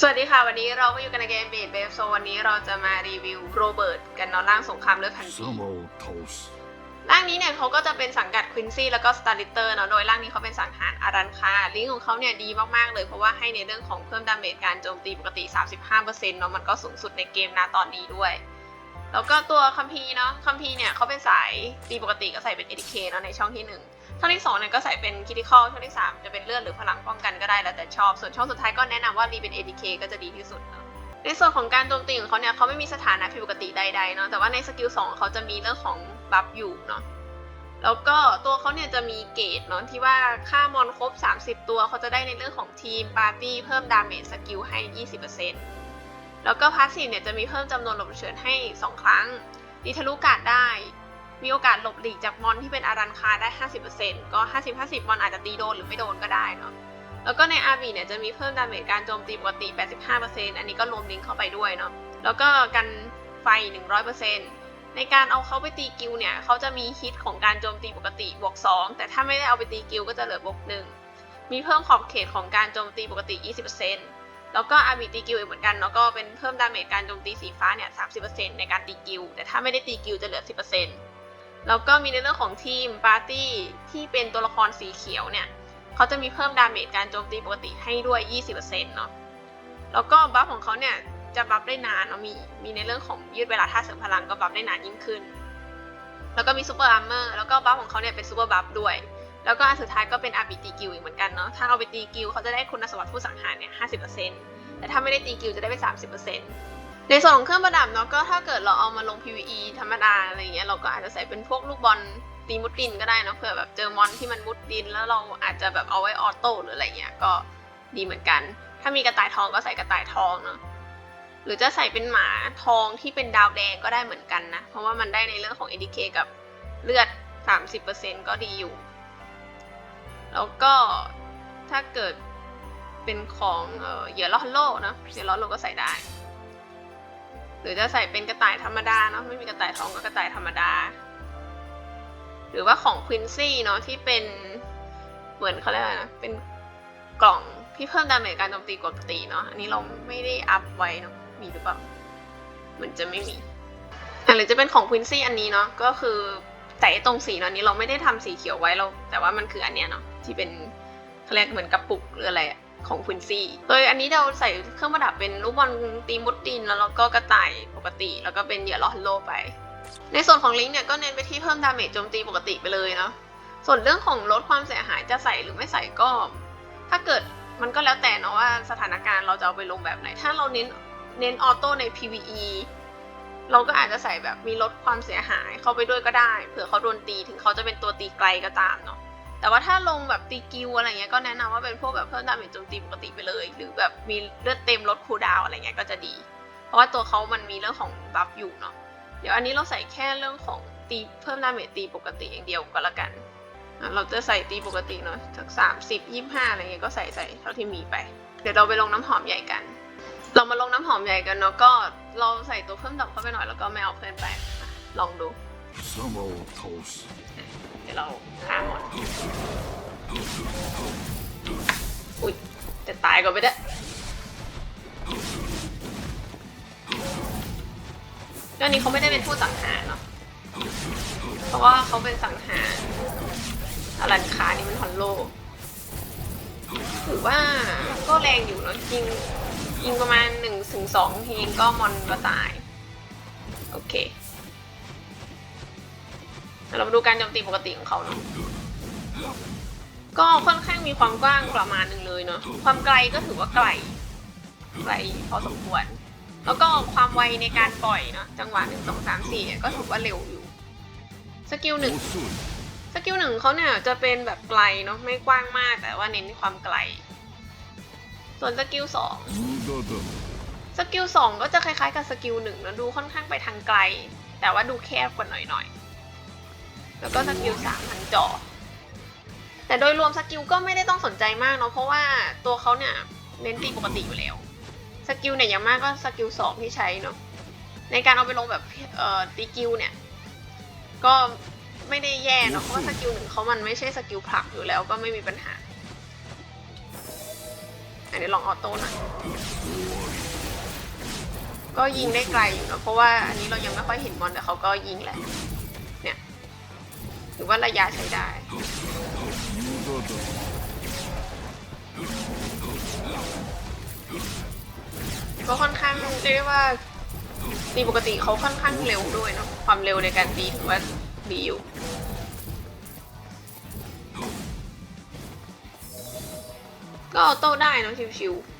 สวัสดีค่ะ วันนี้เราก็อยู่กันในเกมเบดเบฟโซวันนี้เราจะมารีวิวโรเบิร์ตกันเนาะร่างสงครามเลือดพันปี Some old toast. ร่างนี้เนี่ยเขาก็จะเป็นสังกัดควินซี่แล้วก็สตาร์ลิเตอร์เนาะโดยร่างนี้เขาเป็นสังหารอารันคาลิงก์ของเขาเนี่ยดีมากๆเลยเพราะว่าให้ในเรื่องของเพิ่มดาเมจการโจมตีปกติ 35%เนาะมันก็สูงสุดในเกมนะตอนนี้ด้วย แล้วก็ตัวคัมพีร์เนาะคัมพีร์เนี่ยเขาเป็นสายตีปกติก็ใส่เป็น ADK เนาะในช่องที่หนึ่ง ช่องที่สองเนี่ยก็ใส่เป็นคิติคอลช่องที่สามจะเป็นเลือดหรือพลังป้องกันก็ได้แล้วแต่ชอบ ส่วนช่องสุดท้ายก็แนะนำว่ารีเป็น ADK ก็จะดีที่สุดเนาะในส่วนของการโจมตีของเขาเนี่ยเขาไม่มีสถานะผิดปกติใดๆเนาะแต่ว่าในสกิลสองเขาจะมีเรื่องของบัฟอยู่เนาะแล้วก็ตัวเขาเนี่ยจะมีเกรดเนาะที่ว่าค่ามอนครบ 30 ตัวเขาจะได้ในเรื่องของทีมปาร์ตี้เพิ่มดาเมจสกิลให้ 20%แล้วก็พาสซีฟเนี่ยจะมีเพิ่มจำนวนหลบเฉินให้ 2 ครั้งดีทะลุกาดได้ มีโอกาสหลบหลีกจากมอนที่เป็นอารันคาได้ 50%ก็ 50-50 มอนอาจจะตีโดนหรือไม่โดนก็ได้เนาะ แล้วก็ใน RB เนี่ยจะมีเพิ่มดาเมจการโจมตีปกติ 85%อันนี้ก็รวมลิงก์เข้าไปด้วยเนาะ แล้วก็กันไฟ 100%ในการเอาเขาไปตีกิลเนี่ยเขาจะมีฮิตของการโจมตีปกติบวก 2 แต่ถ้าไม่ได้เอาไปตีกิลก็จะเหลือบวก 1 มีเพิ่มขอบเขตของการโจมตีปกติ 20%แล้วก็ RB ตีกิลอีกเหมือนกันแล้วก็เป็นเพิ่มดาเมจการโจมตีสีฟ้าเนี่ย 30%ในการตีกิลแต่ถ้าไม่ได้ตีกิลจะเหลือ 10% แล้วก็มีในเรื่องของทีมปาร์ตี้ที่เป็นตัวละครสีเขียวเนี่ยเขาจะมีเพิ่มดาเมจการโจมตีปกติให้ด้วย 20%เนาะแล้วก็บัฟของเขาเนี่ยจะบัฟได้นานเนาะมีมีในเรื่องของยืดเวลาท่าเสริมพลังก็บัฟได้นานยิ่งขึ้น แล้วก็มีซูเปอร์อาร์เมอร์แล้วก็บัฟของเขาเนี่ยเป็นซูเปอร์บัฟด้วย แล้วก็อันสุดท้ายก็เป็นอาร์บีตีกิลอีกเหมือนกันเนาะถ้าเอาไปตีกิลเขาจะได้คุณสมบัติผู้สังหารเนี่ย50%แต่ถ้าไม่ได้ตีกิลจะได้ไป30% ในส่วนของเครื่องประดับเนาะก็ถ้าเกิดเราเอามาลง PVE ธรรมดาอะไรเงี้ยเราก็อาจจะใส่เป็นพวกลูกบอลตีมุดดินก็ได้เนะเผื่อแบบเจอมอนที่มันมุดดิน แล้วเราอาจจะแบบเอาไว้ออโต้หรืออะไรเงี้ยก็ดีเหมือนกัน ถ้ามีกระต่ายทองก็ใส่กระต่ายทองเนาะหรือจะใส่เป็นหมาทองที่เป็นดาวแดงก็ได้เหมือนกันนะ เพราะว่ามันได้ในเรื่องของ ADK กับเลือด 30%ก็ดีอยู่ แล้วก็ถ้าเกิดเป็นของเหยื่อลอฮัลโลเนาะเหยื่อลอโลก็ใส่ได้ รือจะใส่เป็นกระต่ายธรรมดาเนาะไม่มีกระต่ายทองก็กระต่ายธรรมดา หรือว่าของควินซี่เนาะที่เป็นเหมือนเขาเรียกอะไรนะเป็นกล่องที่เพิ่มดาเมจการโจมตีกวดปกติเนาะอันนี้เราไม่ได้อัพไว้เนาะมีหรือเปล่าเหมือนจะไม่มีอะหรือจะเป็นของควินซี่อันนี้เนาะก็คือแต่ตรงสีเนาะนี้เราไม่ได้ทำสีเขียวไว้เรา แต่ว่ามันคืออันเนี้ยเนาะที่เป็นเขาเรียกเหมือนกระปุกหรืออะไรอะ ของควินซี่โดยอันนี้เราใส่เครื่องประดับเป็นลูกบอลตีมุดดินแล้วเราก็กระต่ายปกติ แล้วก็เป็นเหยื่อลอฮัลโลไป ในส่วนของลิงก์เนี่ยก็เน้นไปที่เพิ่มดาเมจโจมตีปกติไปเลยเนาะส่วนเรื่องของลดความเสียหายจะใส่หรือไม่ใส่ก็ ถ้าเกิดมันก็แล้วแต่เนาะว่าสถานการณ์เราจะเอาไปลงแบบไหน ถ้าเราเน้นเน้นออโต้ใน PVE เราก็อาจจะใส่แบบมีลดความเสียหายเข้าไปด้วยก็ได้ เผื่อเขาโดนตีถึงเขาจะเป็นตัวตีไกลก็ตามเนาะ แต่ว่าถ้าลงแบบตีกิวอะไรเงี้ยก็แนะนำว่าเป็นพวกแบบเพิ่มดาเมจโจมตีปกติไปเลย หรือแบบมีเลือดเต็มลดคูลดาวอะไรเงี้ยก็จะดี เพราะว่าตัวเขามันมีเรื่องของบัฟอยู่เนาะเดี๋ยวอันนี้เราใส่แค่เรื่องของตีเพิ่มดาเมจตีปกติอย่างเดียวก็แล้วกัน เราจะใส่ตีปกติเนาะสักสามสิบยี่ห้าอะไรเงี้ยก็ใส่ใส่เท่าที่มีไป เดี๋ยวเราไปลงน้ำหอมใหญ่กัน เรามาลงน้ำหอมใหญ่กันเนาะก็เราใส่ตัวเพิ่มดอกเข้าไปหน่อยแล้วก็ไม่เอาเพื่อนไปลองดู Some old toast. เดี๋ยวเราฆ่าหมดอุ้ยจะตายก่อนไปเด้อเรื่องนี้เขาไม่ได้เป็นผู้สังหารเนาะเพราะว่าเขาเป็นสังหารอลันคานี่มันฮอนโลถือว่าก็แรงอยู่เนาะยิงยิงประมาณหนึ่งถึงสองทีก็มอนก็ตาย โอเค เรามาดูการโจมตีปกติของเขาเนาะก็ค่อนข้างมีความกว้างประมาณหนึ่งเลยเนาะความไกลก็ถือว่าไกลไกลพอสมควร แล้วก็ความไวในการปล่อยเนาะจังหวะหนึ่งสองสามสี่ก็ถือว่าเร็วอยู่สกิลหนึ่งสกิลหนึ่งเขาเนี่ยจะเป็นแบบไกลเนาะไม่กว้างมากแต่ว่าเน้นความไกล ส่วนสกิลสองสกิลสองก็จะคล้ายๆกับสกิลหนึ่งนะดูค่อนข้างไปทางไกล แต่ว่าดูแคบกว่าหน่อยๆ แล้วก็สกิลสามทางจอ แต่โดยรวมสกิลก็ไม่ได้ต้องสนใจมากเนาะเพราะว่าตัวเขาเนี่ยเน้นตีปกติอยู่แล้ว สกิลเนี่ยอย่างมากก็สกิลสองที่ใช้เนาะในการเอาไปลงแบบเอ่อตีกิลเนี่ย ก็ไม่ได้แย่เนาะเพราะว่าสกิลหนึ่งเขามันไม่ใช่สกิลผลักอยู่แล้วก็ไม่มีปัญหาอันนี้ลองออโต้หน่อยก็ยิงได้ไกลอยู่นะเพราะว่าอันนี้เรายังไม่ค่อยเห็นมอนแต่เขาก็ยิงแหละเนี่ย ถือว่าระยะใช้ได้ก็ค่อนข้างเรียกว่าตีปกติเขาค่อนข้างเร็วด้วยเนาะความเร็วในการตีถือว่าดีอยู่ก็โต้ได้นะชิวๆ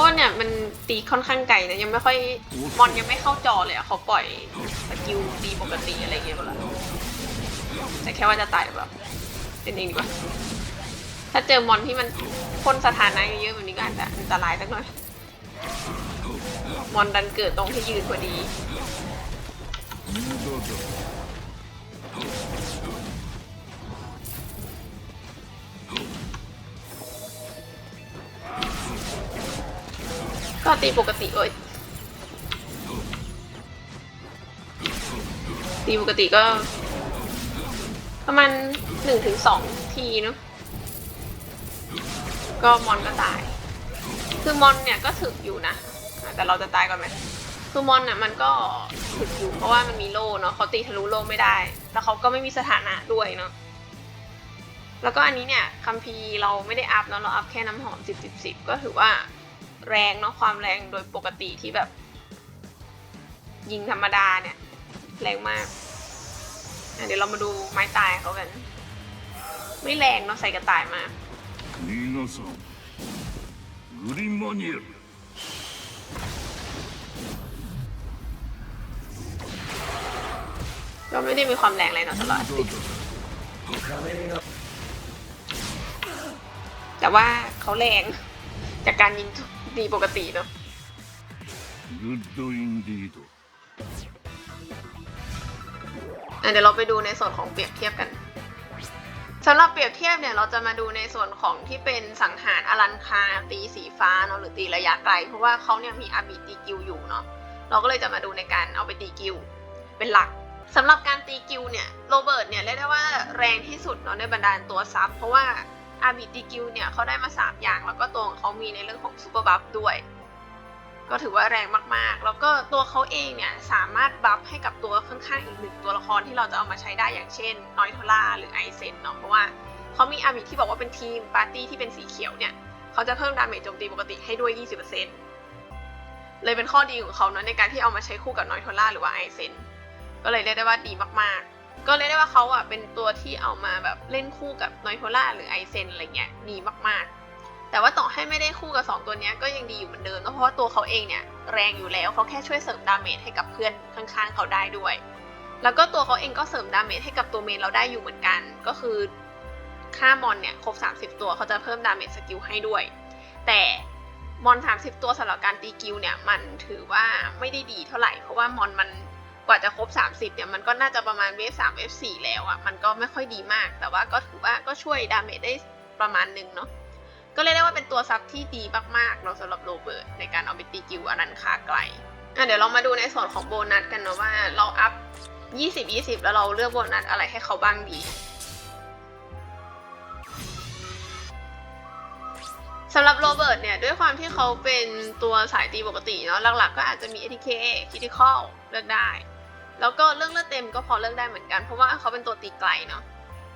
พราะเนี่ยมันตีค่อนข้างไกลนะยังไม่ค่อยมอนยังไม่เข้าจอเลยอะเขาปล่อยสกิลตีปกติอะไรเงี้ยหมดล้วแต่แค่ว่าจะตายหรือเปล่าเป็นเองดีกว่าถ้าเจอมอนที่มันพ่นสถานะเยอะๆแบบนี้ก็อาจจะอันตรายสักหน่อยมอนดันเกิดตรงที่ยืนพอดี ก็ตีปกติเอ้ยตีปกติก็ ประมาณหนึ่งถึงสองทีเนาะก็มอนก็ตาย คือมอนเนี่ยก็ถึกอยู่นะ แต่เราจะตายก่อนไหมคือมอนน่ะมันก็ถึกอยู่เพราะว่ามันมีโล่เนาะเขาตีทะลุโล่ไม่ได้ แล้วเขาก็ไม่มีสถานะด้วยเนาะ แล้วก็อันนี้เนี่ยคัมภีร์เราไม่ได้อัพเนาะเราอัพแค่น้ำหอมสิบสิบสิบก็ถือว่า แรงเนาะความแรงโดยปกติที่แบบ ยิงธรรมดาเนี่ย แรงมากอ่ะเดี๋ยวเรามาดูไม้ตายเขากัน ไม่แรงเนาะใส่กระต่ายมา 皆さんグリマニエル ก็ไม่ได้มีความแรงอะไรเนาะสำหรับ 無駄だ แต่ว่าเขาแรง จากการยิง ดีปกติเนาะ Good indeed เดี๋ยวเราไปดูในส่วนของเปรียบเทียบกันสำหรับเปรียบเทียบเนี่ยเราจะมาดูในส่วนของที่เป็นสังหารอลันคาตีสีฟ้าเนาะหรือตีระยะไกล เพราะว่าเขาเนี่ยมีอาบิตีกิวอยู่เนาะเราก็เลยจะมาดูในการเอาไปตีกิวเป็นหลักสำหรับการตีกิวเนี่ยโรเบิร์ตเนี่ยเรียกได้ว่าแรงที่สุดเนาะในบรรดาตัวซับเพราะว่า อาบิตีกิวเนี่ยเขาได้มาสามอย่าง แล้วก็ตัวของเขามีในเรื่องของซูเปอร์บัฟด้วย ก็ถือว่าแรงมากๆ แล้วก็ตัวเขาเองเนี่ยสามารถบัฟให้กับตัวข้างๆอีกหนึ่งตัวละครที่เราจะเอามาใช้ได้อย่างเช่นนอยโทล่าหรือไอเซนเนาะเพราะว่าเขามีอาบิที่บอกว่าเป็นทีมปาร์ตี้ที่เป็นสีเขียวเนี่ยเขาจะเพิ่มดาเมจโจมตีปกติให้ด้วย 20%เลยเป็นข้อดีของเขาเนาะในการที่เอามาใช้คู่กับนอยโทล่าหรือว่าไอเซนก็เลยเรียกได้ว่าดีมากๆ ก็เรียกได้ว่าเขาอะเป็นตัวที่เอามาแบบเล่นคู่กับนอยโทล่าหรือไอเซนอะไรเงี้ยดีมากๆ แต่ว่าต่อให้ไม่ได้คู่กับ 2 ตัวนี้ก็ยังดีอยู่เหมือนเดิมเนอะเพราะว่าตัวเขาเองเนี่ยแรงอยู่แล้วเขาแค่ช่วยเสริมดาเมจให้กับเพื่อนข้างๆเขาได้ด้วย แล้วก็ตัวเขาเองก็เสริมดาเมจให้กับตัวเมนเราได้อยู่เหมือนกัน ก็คือค่ามอนเนี่ยครบ 30 ตัวเขาจะเพิ่มดาเมจสกิลให้ด้วย แต่มอน 30 ตัวสำหรับการตีกิลเนี่ยมันถือว่าไม่ได้ดีเท่าไหร่เพราะว่ามอนมัน กว่าจะครบ 30เนี่ยมันก็น่าจะประมาณเวฟ3เวฟ4แล้วอะ่ะมันก็ไม่ค่อยดีมาก แต่ว่าก็ถือว่าก็ช่วยดาเมจได้ประมาณหนึงเนาะก็เรียกได้ว่าเป็นตัวซับที่ดีมากๆเนาสำหรับโรเบิร์ตในการเอาไปตีกิวอนันคาไกลอะเดี๋ยวเรามาดูในส่วนของโบนัสกันเนาะว่าเราอัพ 20 20 แล้วเราเลือกโบนัสอะไรให้เขาบ้างดีสำหรับโรเบิร์ตเนี่ยด้วยความที่เขาเป็นตัวสายตีปกติเนาะหลักๆก็อาจจะมี ATK Critical เลือกได้ แล้วก็เรื่องเลือดเต็มก็พอเลือกได้เหมือนกัน เพราะว่าเขาเป็นตัวตีไกลเนาะ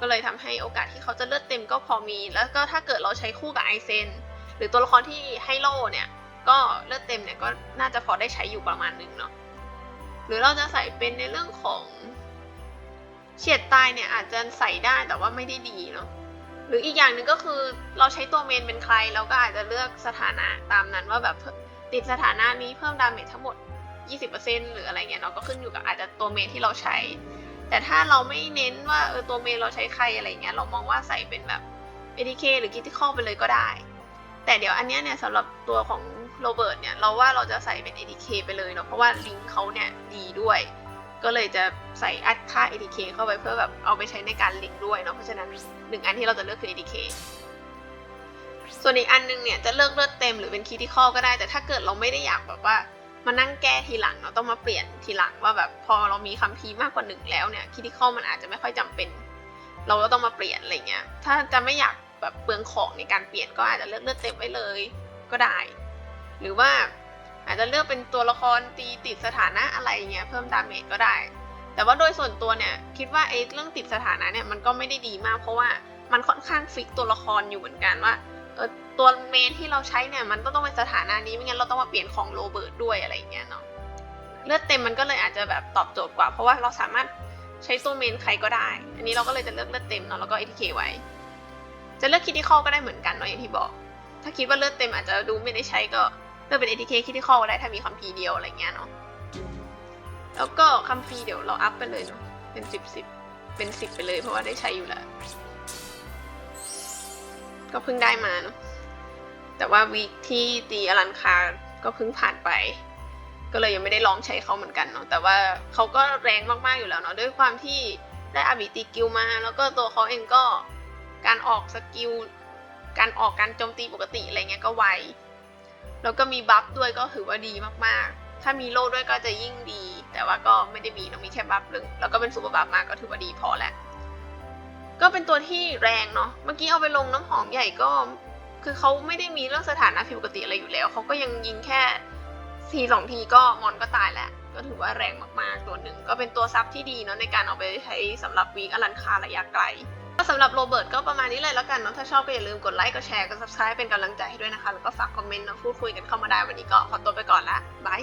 ก็เลยทำให้โอกาสที่เขาจะเลือดเต็มก็พอมี แล้วก็ถ้าเกิดเราใช้คู่กับไอเซนหรือตัวละครที่ให้โล่เนี่ยก็เลือดเต็มเนี่ยก็น่าจะพอได้ใช้อยู่ประมาณนึงเนาะหรือเราจะใส่เป็นในเรื่องของเฉียดตายเนี่ยอาจจะใส่ได้แต่ว่าไม่ได้ดีเนาะหรืออีกอย่างหนึ่งก็คือเราใช้ตัวเมนเป็นใครเราก็อาจจะเลือกสถานะตามนั้นว่าแบบติดสถานะนี้เพิ่มดาเมจทั้งหมด 20%หรืออะไรเงี้ยเนาะก็ขึ้นอยู่กับอาจจะตัวเมนที่เราใช้ แต่ถ้าเราไม่เน้นว่าเออตัวเมนเราใช้ใครอะไรเงี้ยเรามองว่าใส่เป็นแบบ ADK หรือ Critical ไปเลยก็ได้ แต่เดี๋ยวอันเนี้ยเนี่ยสำหรับตัวของโรเบิร์ตเนี่ยเราว่าเราจะใส่เป็น ADK ไปเลยเนาะเพราะว่าลิงก์เขาเนี่ยดีด้วย ก็เลยจะใส่อัดค่า ADK เข้าไปเพื่อแบบเอาไปใช้ในการลิงก์ด้วยเนาะเพราะฉะนั้นหนึ่งอันที่เราจะเลือกคือ ADK ส่วนอีกอันนึงเนี่ยจะเลือกเลือดเต็มหรือเป็น Critical ก็ได้ แต่ถ้าเกิดเราไม่ได้อยากแบบว่า มานั่งแก้ทีหลังเราต้องมาเปลี่ยนทีหลังว่าแบบพอเรามีคัมภีร์มากกว่าหนึ่งแล้วเนี่ยคิดที่ข้อมันอาจจะไม่ค่อยจำเป็น เราก็ต้องมาเปลี่ยนอะไรเงี้ยถ้าจะไม่อยากแบบเปลืองของในการเปลี่ยนก็อาจจะเลือกเลือดเต็มไว้เลยก็ได้ หรือว่าอาจจะเลือกเป็นตัวละครตีติดสถานะอะไรเงี้ยเพิ่มดาเมจก็ได้ แต่ว่าโดยส่วนตัวเนี่ยคิดว่าไอ้เรื่องติดสถานะเนี่ยมันก็ไม่ได้ดีมาก เพราะว่ามันค่อนข้างฟิกตัวละครอยู่เหมือนกันว่า ออตัวเมนที่เราใช้เนี่ยมันก็ต้องเป็นสถานะนี้ไม่งั้นเราต้องมาเปลี่ยนของโรเบิร์ตด้วยอะไรอย่างเงี้ยเนาะเลือดเต็มมันก็เลยอาจจะแบบตอบโจทย์กว่า เพราะว่าเราสามารถใช้ตัวเมนใครก็ได้ อันนี้เราก็เลยจะเลือกเลือดเต็มเนาะแล้วก็ ATK ไว้ จะเลือกคิดที่ข้อก็ได้เหมือนกันเนาะอย่างที่บอก ถ้าคิดว่าเลือดเต็มอาจจะดูไม่ได้ใช้ก็เลือกเป็น ATK คิดที่ข้อก็ได้ถ้ามีคัมภีร์เดียวอะไรเงี้ยเนาะแล้วก็คัมภีร์เดี๋ยวเราอัพไปเลยเนาะเป็นสิบสิบเป็นสิบไปเลยเพราะว่าได้ใช้อยู่แล้ว ก็เพิ่งได้มาเนาะแต่ว่าวีคที่ตีอลันคาก็เพิ่งผ่านไป ก็เลยยังไม่ได้ลองใช้เขาเหมือนกันเนาะแต่ว่าเขาก็แรงมากๆอยู่แล้วเนาะด้วยความที่ได้อาบิตีกิลมา แล้วก็ตัวเขาเองก็การออกสกิลการออกการโจมตีปกติอะไรเงี้ยก็ไวแล้วก็มีบัฟด้วยก็ถือว่าดีมากๆ ถ้ามีโล่ด้วยก็จะยิ่งดี แต่ว่าก็ไม่ได้มีเนอะมีแค่บัฟหนึ่งแล้วก็เป็นซูเปอร์บัฟมาก็ถือว่าดีพอแหละ ก็เป็นตัวที่แรงเนาะ เมื่อกี้เอาไปลงน้ำหอมใหญ่ก็ คือเขาไม่ได้มีเรื่องสถานะผิดปกติอะไรอยู่แล้ว เขาก็ยังยิงแค่ทีสองทีก็มอนก็ตายแหล้วก็ถือว่าแรงมากๆตัวหนึ่ง ก็เป็นตัวซับที่ดีเนาะในการเอาไปใช้สำหรับวีกอลันคาระยะไกล ก็สำหรับโรเบิร์ตก็ประมาณนี้เลยแล้วกันเนาะ ถ้าชอบก็อย่าลืมกดไลค์ กดแชร์ กด subscribe เป็นกำลังใจให้ด้วยนะคะ แล้วก็ฝากคอมเมนต์เนาะพูดคุยกันเข้ามาได้วันนี้ก็ขอตัวไปก่อนละบาย